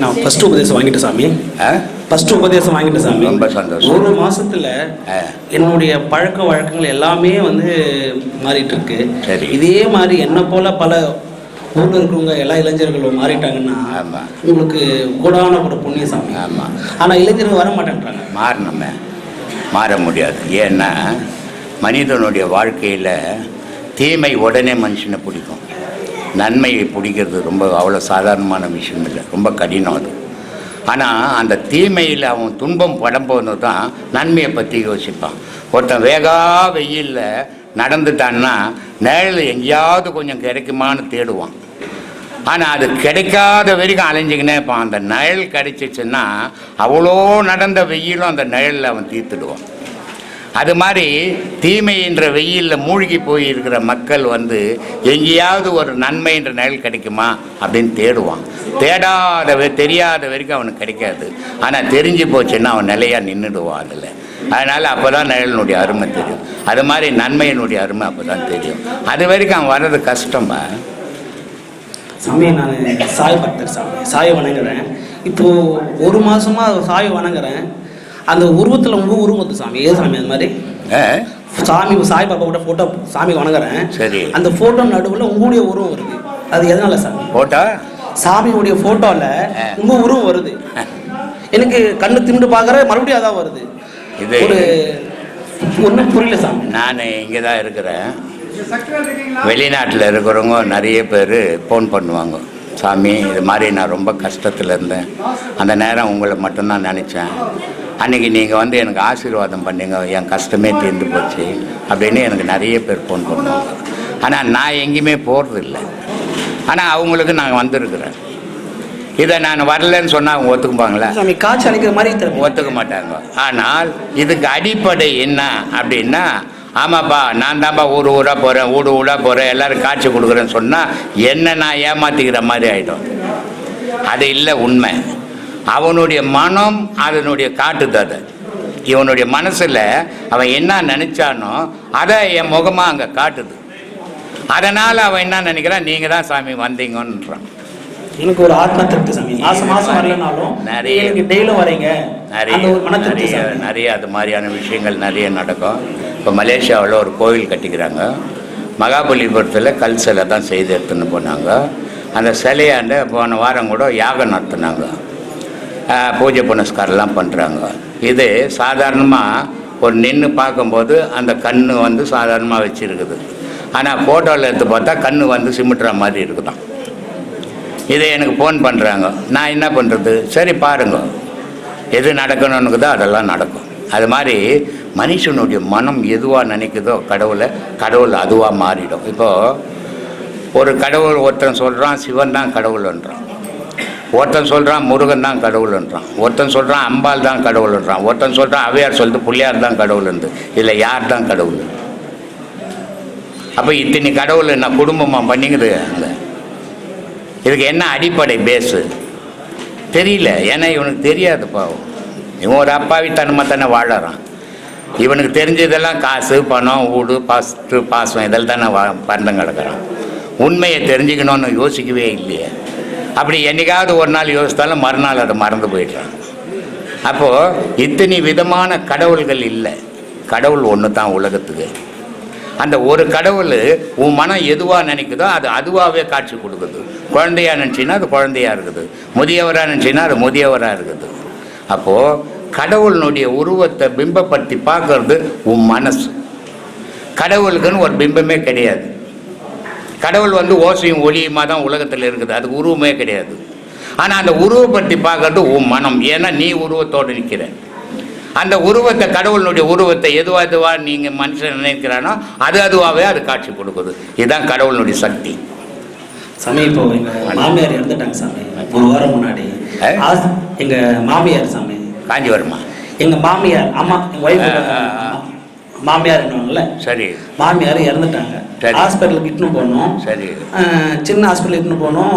நான் ஃபர்ஸ்ட் உபதேசம் வாங்கிட்டேன் சாமி? ஃபர்ஸ்ட் உபதேசம் வாங்கிட்டேன் சாமி ரொம்ப சந்தோஷம். ஒரு மாசத்துல. என்னுடைய பழக்க வழக்கங்கள் எல்லாமே வந்து மாறிட்டு இருக்கு. இதே மாதிரி என்ன போல பல ஊர்ல இருக்கிறவங்க எல்லா இளைஞர்களும் மாறிட்டாங்கன்னா. உங்களுக்கு கூடான ஒரு புண்ணிய சாமி ஆமா. ஆனா இளைஞர்கள் வர மாட்டேன்றாங்க மாறணுமே மாற முடியாது ஏன்னா மனிதனுடைய வாழ்க்கையில் தீமை உடனே மனுஷனை பிடிக்கும் நன்மையை பிடிக்கிறது ரொம்ப அவ்வளோ சாதாரணமான விஷயம் இல்லை. ரொம்ப கடினம் அது. ஆனால் அந்த தீமையில் அவன் துன்பம் படும்போது தான் நன்மையை பற்றி யோசிப்பான். ஒருத்தன் வேகா வெயிலில் நடந்துட்டான்னா நிழல் எங்கேயாவது கொஞ்சம் கிடைக்குமான்னு தேடுவான். ஆனால் அது கிடைக்காத வரைக்கும் அலைஞ்சிக்கினே இருப்பான். அந்த நிழல் கிடைச்சிச்சுன்னா அவ்வளோ நடந்த வெயிலும் அந்த நிழலில் அவன் தீர்த்துடுவான். அது மாதிரி தீமை என்ற வெயிலில் மூழ்கி போய் இருக்கிற மக்கள் வந்து எங்கேயாவது ஒரு நன்மை என்ற நிழல் கிடைக்குமா அப்படின்னு தேடுவான். தேடாத தெரியாத வரைக்கும் அவனுக்கு கிடைக்காது. ஆனால் தெரிஞ்சு போச்சுன்னா அவன் நிலையாக நின்றுடுவான் அதில். அதனால் அப்போ தான் நிழலினுடைய அருமை தெரியும். அது மாதிரி நன்மையினுடைய அருமை அப்போ தான் தெரியும். அது வரைக்கும் அவன் வர்றது கஷ்டமா? சாமி நான் சாய் பக்தர் சாமி. சாய் வணங்குறேன். இப்போது ஒரு மாதமாக சாய் வணங்குறேன். அந்த உருவத்துல உங்க உருவம் வருது சாமி ஏன் சாமி அது மாதிரி? சாமி சாய் பாபாவோட போட்டோ சாமி வணங்குறேன். சரி. அந்த போட்டோ நடுவுல உங்களுடைய உருவம் வருது. அது எதனால சாமி? போட்டா சாமியுடைய போட்டோல ஆ. உங்க உருவம் வருது. எனக்கு கண்ணு திண்டு பார்க்கற மறுபடியும் அதான் வருது. இது- ஒரு ஒன்றும் புரியல சாமி. நான் இங்கே தான் இருக்கிறேன் வெளிநாட்டில் இருக்கிறவங்க நிறைய பேர் ஃபோன் பண்ணுவாங்க. சாமி இது மாதிரி நான் ரொம்ப கஷ்டத்தில் இருந்தேன். அந்த நேரம் உங்களை மட்டும்தான் நினச்சேன். அன்றைக்கி நீங்கள் வந்து எனக்கு ஆசீர்வாதம் பண்ணீங்க என் கஷ்டமே தீர்ந்து போச்சு அப்படின்னு எனக்கு நிறைய பேர் ஃபோன் பண்ணுவாங்க. ஆனால் நான் எங்கேயுமே போகிறதில்ல ஆனால் அவங்களுக்கு நான் வந்திருக்கிறேன். இதை நான் வரலன்னு சொன்னால் அவங்க ஒத்துக்குப்பாங்களா அளிக்கிற மாதிரி ஒத்துக்க மாட்டாங்க. ஆனால் இதுக்கு அடிப்படை என்ன அப்படின்னா ஆமாப்பா நான் தான்ப்பா ஊர் ஊராக போகிறேன் ஊடு ஊடாக போகிறேன் எல்லாரும் காட்சி கொடுக்குறேன்னு சொன்னால் என்ன நான் ஏமாத்திக்கிற மாதிரி ஆகிடும் அது இல்லை உண்மை. அவனுடைய மனம் அதனுடைய காட்டுது அதை இவனுடைய மனசில் அவன் என்ன நினச்சானோ அதை என் முகமாக அங்கே காட்டுது. அதனால் அவன் என்ன நினைக்கிறான் நீங்கள் தான் சாமி வந்தீங்கன்றான். எனக்கு ஒரு ஆத்ம திருப்தி சாமி. மாசம் மாசம் வரலனாலும் நிறைய. எனக்கு டெய்லியும் வரீங்க. நிறைய நிறைய அது மாதிரியான விஷயங்கள் நிறைய நடக்கும். இப்போ மலேசியாவில் ஒரு கோவில் கட்டிக்கிறாங்க. மகாபலிபுரத்தில் கல் சிலை தான் செய்து எடுத்துன்னு போனாங்க. அந்த சிலையாண்ட போன வாரம் கூட யாகம் நடத்துனாங்க. பூஜை புனஸ்காரம்லாம் பண்ணுறாங்க இது சாதாரணமாக ஒரு நின்று பார்க்கும்போது அந்த கண் வந்து சாதாரணமாக வச்சுருக்குது. ஆனால் ஃபோட்டோவில் எடுத்து பார்த்தா கண் வந்து சிமிட்டுற மாதிரி இருக்குதான். இதை எனக்கு ஃபோன் பண்ணுறாங்க நான் என்ன பண்ணுறது சரி பாருங்க. எது நடக்கணும்னுக்குதோ அதெல்லாம் நடக்கும். அது மாதிரி மனுஷனுடைய மனம் எதுவாக நினைக்குதோ கடவுளை கடவுள் அதுவாக மாறிடும். இப்போது ஒரு கடவுள் ஒருத்தன் சொல்கிறான் சிவன் தான் கடவுள்ன்றான். ஒருத்தன் சொல்கிறான் முருகன் தான் கடவுள்ன்றான் ஒருத்தன் சொல்கிறான் அம்பாள் தான் கடவுள்ன்றான் ஒருத்தன் சொல்கிறான் அவையார் சொல்லிட்டு பிள்ளையார் தான் கடவுள்ன்றது இல்லை யார் தான் கடவுள்? அப்போ இத்தனை கடவுள் நான் குடும்பமாக பண்ணிக்குது அந்த? இதுக்கு என்ன அடிப்படை பேஸு தெரியல. ஏன்னா இவனுக்கு தெரியாது பாவம். இவன் ஒரு அப்பாவித்தனமாக தானே வாழறான். இவனுக்கு தெரிஞ்சதெல்லாம் காசு பணம் ஊடு பாசத்து பாசம் இதில் தானே வா பந்தம் கிடக்கிறான். உண்மையை தெரிஞ்சுக்கணும்னு யோசிக்கவே இல்லையே. அப்படி என்னைக்காவது ஒரு நாள் யோசித்தாலும் மறுநாள் அதை மறந்து போயிடுறான் அப்போது இத்தனை விதமான கடவுள்கள் இல்லை. கடவுள் ஒன்று தான் உலகத்துக்கு. அந்த ஒரு கடவுள் உன் மனம் எதுவாக நினைக்குதோ அது அதுவாகவே காட்சி கொடுக்குது. குழந்தையா நினச்சின்னா அது குழந்தையாக இருக்குது. முதியவராக நினச்சின்னா அது முதியவராக இருக்குது. அப்போது கடவுளினுடைய உருவத்தை பிம்பப்படுத்தி பார்க்கறது உன் மனசு. கடவுளுக்குன்னு ஒரு பிம்பமே கிடையாது. கடவுள் வந்து ஓசையும் ஒளியுமா தான் உலகத்தில் இருக்குது. அதுக்கு உருவமே கிடையாது. ஆனால் அந்த உருவப்படுத்தி பார்க்கறது உன் மனம். ஏன்னா நீ உருவத்தோடு நிற்கிற அந்த உருவத்தை கடவுளுடைய உருவத்தை எதுவா எதுவா நீங்கள் மனுஷன் நினைக்கிறானோ அது அதுவாகவே அது காட்சி கொடுக்குது. இதுதான் கடவுளுடைய சக்தி. சாமி இப்போ மாமியார் இறந்துட்டாங்க சாமி. ஒரு வாரம் முன்னாடி. ஏ? ஆஸ்- எங்க மாமியார் சாமி. காஞ்சிபுரமா எங்க மாமியார் அம்மா எங்க ஆ, ஆ, ஆ. ஒய்ஃப் மாமியார் என்னவாங்கல்ல சரி. மாமியார் இறந்துட்டாங்க. ஹாஸ்பிட்டலுக்கு இட்டுன்னு போனோம். சரி. சின்ன ஹாஸ்பிட்டல் இட்டுன்னு போனோம்.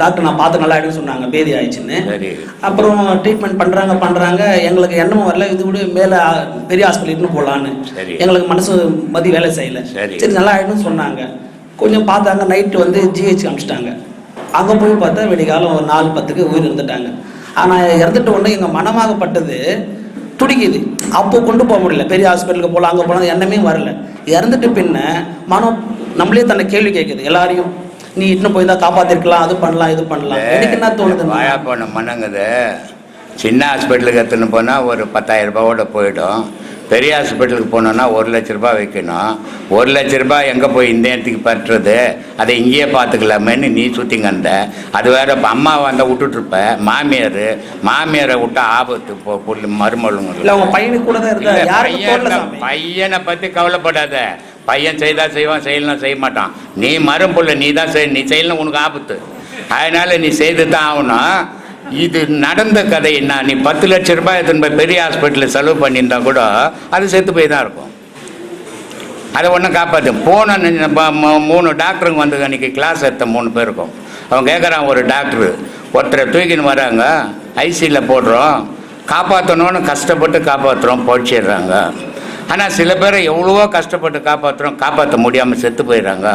டாக்டர் நான் பார்த்து நல்லா ஆயிடுன்னு சொன்னாங்க பேதி ஆயிடுச்சுன்னு. அப்புறம் ட்ரீட்மெண்ட் பண்ணுறாங்க பண்ணுறாங்க எங்களுக்கு எண்ணமும் வரல இது விட மேலே பெரிய ஹாஸ்பிட்டல் இட்டுன்னு போகலான்னு சரி. எங்களுக்கு மனசு மதி வேலை செய்யல. சரி. நல்லா ஆயிடும்னு சொன்னாங்க. கொஞ்சம் பார்த்தாங்க நைட்டு வந்து ஜிஹெச் அனுப்பிச்சிட்டாங்க அங்கே போய் பார்த்தா விடிகாலம் ஒரு நாலு பத்துக்கு உயிர் இருந்துட்டாங்க ஆனால் இறந்துட்ட உடனே எங்கள் மனமாகப்பட்டது துடிக்குது. அப்போ கொண்டு போக முடியல. பெரிய ஹாஸ்பிட்டலுக்கு போகலாம் அங்கே போகலாம் எண்ணமே வரல. இறந்துட்டு பின்ன மனம் நம்மளே தன்னை கேள்வி கேட்குது எல்லாரையும் நீ இட்டுன்னு போய் தான் காப்பாத்திருக்கலாம் அது பண்ணலாம் இது பண்ணலாம். எனக்கு என்ன தோணுது வாயா போன மனங்குது சின்ன ஹாஸ்பிட்டலுக்கு எடுத்துன்னு போனால் ஒரு பத்தாயிரம் ரூபாவோட போயிடும். பெரிய ஹாஸ்பிட்டலுக்கு போனோன்னா ஒரு லட்ச ரூபாய் வைக்கணும். ஒரு லட்ச ரூபாய் எங்கே போய் இந்த இடத்துக்கு பற்றுறது அதை இங்கேயே பார்த்துக்கலாமேன்னு நீ சுற்றிங்க அந்த அது வேற இப்ப அம்மா வந்தால் விட்டுட்ருப்ப மாமியார் மாமியாரை விட்டா ஆபத்து. மருமகளுங்க பையனுக்கு கூட தான் பையன் பத்தி கவலைப்படாத. பையன் செய்தா செய்வான் செய்யலாம் செய்ய மாட்டான். நீ மரும்புள்ள நீ தான் செய் நீ செய்யலாம் உனக்கு ஆபத்து. அதனால நீ செய்து தான் ஆகணும். இது நடந்த கதை என்ன நீ பத்து லட்ச ரூபாய் எத்தனை பெரிய ஹாஸ்பிட்டலில் செலவு பண்ணியிருந்தா கூட அது செத்து போய் தான் இருக்கும். அதை ஒன்றும் காப்பாற்று போன மூணு டாக்டருங்க வந்து அன்றைக்கி கிளாஸ் எடுத்த மூணு பேருக்கும். அவன் கேட்குறான் ஒரு டாக்டரு ஒருத்தரை தூக்கின்னு வராங்க ஐசியில் போடுறோம் காப்பாற்றணும்னு கஷ்டப்பட்டு காப்பாற்றுறோம் பொழிச்சிடுறாங்க ஆனால் சில பேரை எவ்வளவோ கஷ்டப்பட்டு காப்பாற்றுறோம் காப்பாற்ற முடியாமல் செத்து போயிடுறாங்க.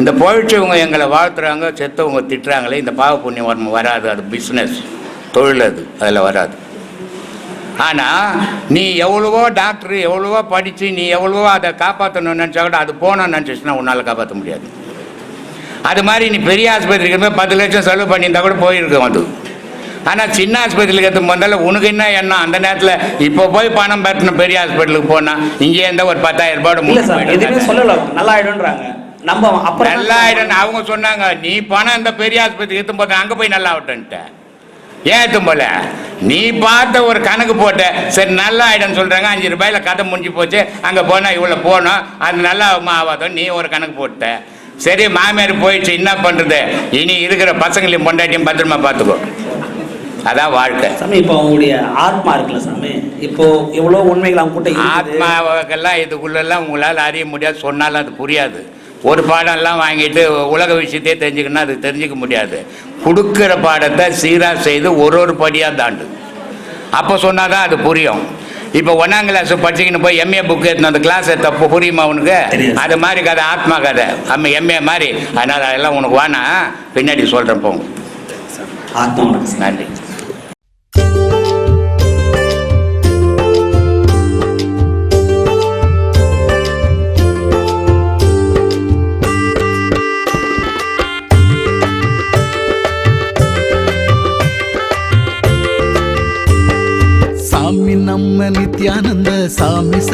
இந்த பொழிச்சவங்க எங்களை வாழ்த்துறாங்க செத்தவங்க திட்டுறாங்களே இந்த பாவ புண்ணியம் வராது அது பிஸ்னஸ் தொழில் அது அதில் வராது. ஆனால் நீ எவ்வளவோ டாக்டர் எவ்வளவோ படித்து நீ எவ்வளவோ அதை காப்பாற்றணும்னு நினச்சா கூட அது போகணும்னு நினச்சிச்சுன்னா உன்னால் காப்பாற்ற முடியாது. அது மாதிரி நீ பெரிய ஆஸ்பத்திரிக்கு போய் பத்து லட்சம் செலவு பண்ணியிருந்தா கூட போயிருக்கும் அது. ஆனால் சின்ன ஆஸ்பத்திரிக்கு எடுத்து வந்தால உனக்கு என்ன எண்ணம்? அந்த நேரத்தில் இப்போ போய் பணம் பெறணும் பெரிய ஹாஸ்பிட்டலுக்கு போனால் இங்கே இருந்தால் ஒரு பத்தாயிரம் சார் எதுவுமே. நல்லா ஆயிடும்ன்றாங்க. நம்ம அப்புறம் நல்லா ஆயிடும் அவங்க சொன்னாங்க. நீ பணம் இந்த பெரிய ஆஸ்பத்திரி எடுத்து போத அங்கே போய் நல்லா ஆகட்டுன்ட்ட எடுத்து போல? நீ பார்த்த ஒரு கணக்கு போட்ட சரி நல்லா ஆயிடும்னு சொல்றாங்க. அஞ்சு ரூபாயில கதை முடிஞ்சு போச்சு. அங்கே போனால் இவ்வளோ போனோம். அது நல்லா ஆகாதோ நீ ஒரு கணக்கு போட்ட. சரி மாமியார் போயிடுச்சு. என்ன பண்ணுறது இனி இருக்கிற பசங்களையும் பொண்டாட்டியும் பத்திரமா பார்த்துக்கோ அதான் வாழ்க்கை. சாமி இப்போ அவங்களுடைய ஆத்மா இருக்குல்ல சாமி? இப்போ எவ்வளோ உண்மைகள் அவங்க கிட்ட. ஆத்மாவுக்கெல்லாம் இதுக்குள்ளெல்லாம் உங்களால் அறிய முடியாது. சொன்னாலும் அது புரியாது. ஒரு பாடம்லாம் வாங்கிட்டு உலக விஷயத்தையே தெரிஞ்சுக்கணும்னா அது தெரிஞ்சுக்க முடியாது. கொடுக்குற பாடத்தை சீராக செய்து ஒரு ஒரு படியாக தாண்டு. அப்போ சொன்னால் தான் அது புரியும். இப்போ ஒன்றாம் கிளாஸ் படிச்சுக்கின்னு போய் எம்ஏ புக் எடுத்து அந்த கிளாஸ் எடுத்த அப்போ புரியுமா உனக்கு. அது மாதிரி கதை ஆத்மா கதை. நம்ம எம்ஏ மாதிரி. அதனால் அதெல்லாம் உனக்கு வேணா பின்னாடி சொல்கிறேன் போங்க. நன்றி.